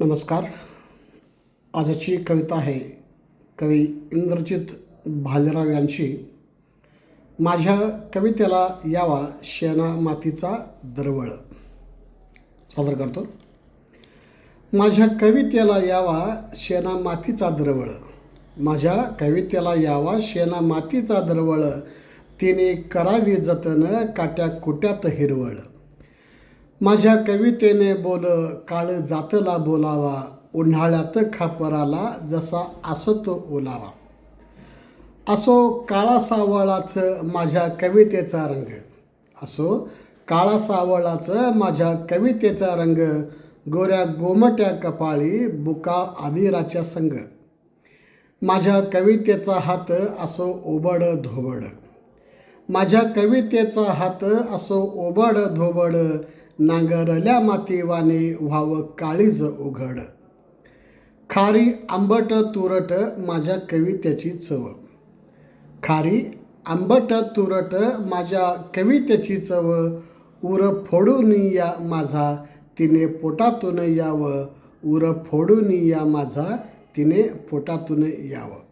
नमस्कार. आजची कविता आहे. कवी इंद्रजित भालेराव यांची. माझ्या कवितेला यावा शेणा मातीचा दरवळ. सादर करतो. माझ्या कवितेला यावा शेणा मातीचा दरवळ. माझ्या कवितेला यावा शेणा मातीचा दरवळ. तिने करावी जतन काट्या कुट्यात हिरवळ. माझ्या कवितेने बोल काळ जातला बोलावा उन्हाळ्यात खापराला जसा असतो ओलावा. असो काळा सावळाचं माझ्या कवितेचा रंग. असो काळा सावळाचं माझ्या कवितेचा रंग. गोऱ्या गोमट्या कपाळी बुका आबिराच्या संग. माझ्या कवितेचा हात असो ओबड धोबड. माझ्या कवितेचा हात असो ओबड धोबड नांगरल्या मातीवाने व्हावं काळीज उघड. खारी आंबट तुरट माझ्या कवितेची चव. खारी आंबट तुरट माझ्या कवितेची चव. उर फोडून या माझा तिने पोटातून यावं. उर फोडून या माझा तिने पोटातून यावं.